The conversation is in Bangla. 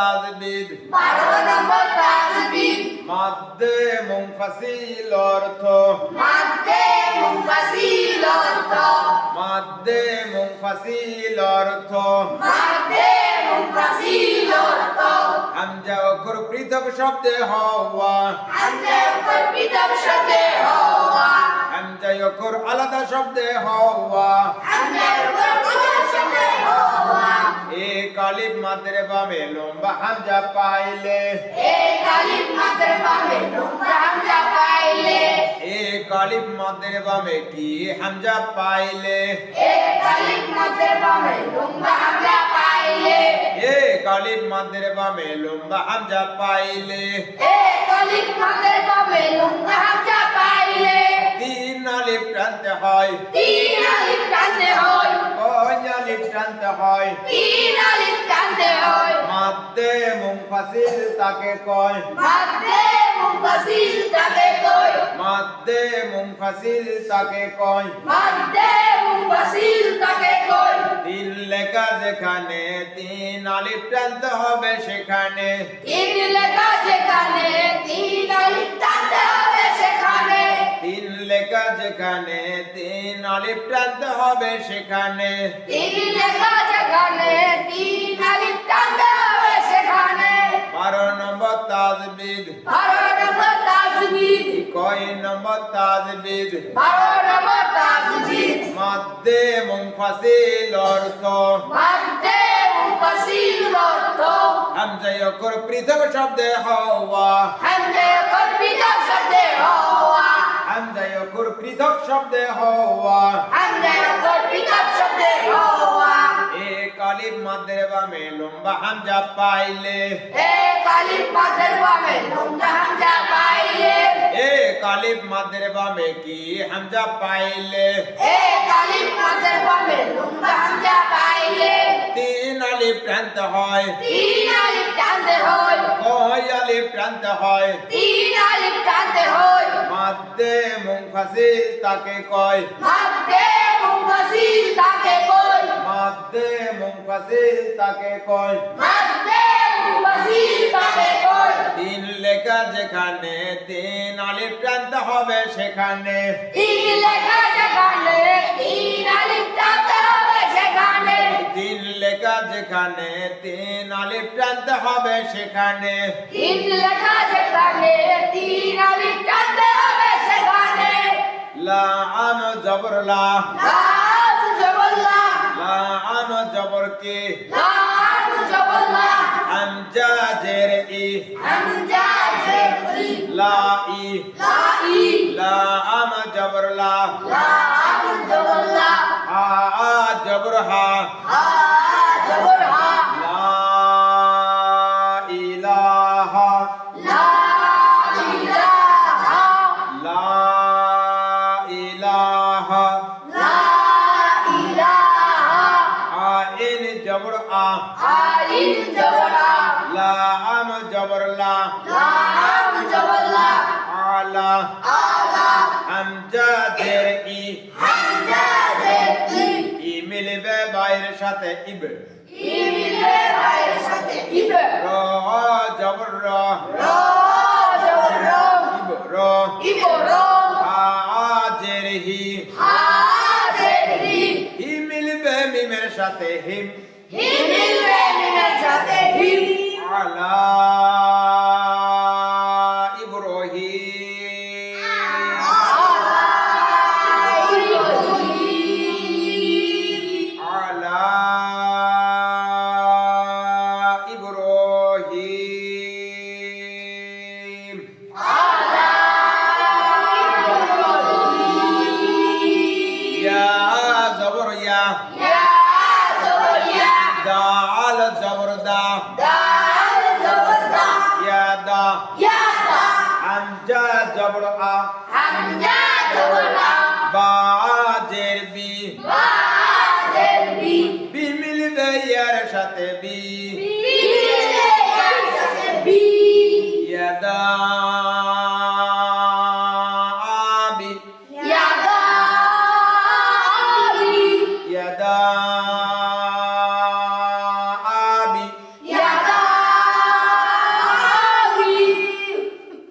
তাজবিদ বারো নম্বর তাজবিদ মাদ্দে মুনফাসিল অর্থ। মাদ্দে মুফাসিল অর্থ। মাদ্দে মুনফাসিল অর্থ। মাদ্দে মুফাসিল অর্থ। হামজা অক্ষর পৃথক শব্দে হওয়া। হামজা উপর পৃথক শব্দে হওয়া। হামজা অক্ষর আলাদা শব্দে হওয়া। হামজা এ কালিব মাদের বামে লম্বা হামজা পাইলে। এই কালিম মাদের বামে লম্বা হামজা পাইলে। এ কালিব মাদের বামে কি হামজা পাইলে? এই কালিম মাদের বামে লম্বা হামজা পাইলে। এ কালিব মাদের বামে লম্বা হামজা পাইলে। এই কালিম মাদের বামে লম্বা হামজা পাইলে। তিন আলিফ টানতে হয়। তিন আলিফ টানতে হয়। আলিফ টানতে হয়। তিন আলিফ টানতে হয়। মাদ্দে মুনফাসিল তাকে কয়। মাদ্দে মুফাসিল তাকে কই মাদ্দে মুনফাসিল তাকে কয়। মাদ্দে তাকে কই তিন লেখা যেখানে তিন আলিফ টানতে হবে সেখানে। তিন আলিফ টানতে হবে সেখানে। তিন লেখা যেখানে তিন আলিফ টানতে হবে সেখানে। বারো নম্বর তাজবিদ। বারো নম্বর তাজবিদ। কয় নম্বর তাজবিদ? বারো নম্বর তাজবিদ। মাদ্দে মুনফাসিল অর্থ। মাদ্দে মুফাসিল অর্থ। হামজা অক্ষর পৃথক শব্দে হওয়া। হামজে শব্দে হওয়া। হামজা পৃথক শব্দে হওয়া। হামজে কর্পিতা শব্দে হওয়া। এ কালিব মাদের বামে লম্বা হামজা পাইলে। এ কালিম মাদের বামে লম্বা হামজা পাইলে। এ কালিব মাদের বামে কি হামজা পাইলে? এ কালিম মাদের বামে লম্বা হামজা পাইলে। তিন আলিফ টানতে হয়। তিন আলিফ টানতে হয়। কয় আলিফ টানতে হয়। তিন আলিফ টানতে হয়। মাদ্দে মুনফাসিল তাকে কয়। মাদ্দে মুফাসিল তাকে কই মাদ্দে মুনফাসিল তাকে কয়। মাদ্দে মুফাসিল তাকে কই তিন লেখা যেখানে তিন আলিফ টানতে হবে সেখানে। তিন লেখা যেখানে তিন আলিফ টানতে হবে লেখা যেখানে তিন আলিফ টানতে হবে সেখানে। তিন লেখা যেখানে তিন আলিফ টানতে হবে সেখানে। লা আম জবর লা। লাম জবল্লা লা। আম জবর কে? লাম জবল্লা হামজা জের ই। হামজা জেরি লা ই। লাই লা আম জবর লা। লাম জবল্লা হা আ জবর হা। জবর আ আইন জবরা লা আম জবর লা লাম জবল্লা আলা। আলা। হামজা জের ই। হামজা জেরি ই। মিলবে বাইরের সাথে ইব। ইবিলে বাইরের সাথে ইবে। র জবর র র। সাথে হিম হিমিলে মিমের সাথে হিম। আলা ইব্রাহিম। আলা دال زبردا دال زبردا يادا يادا حمزة زبرا حمزة زبرا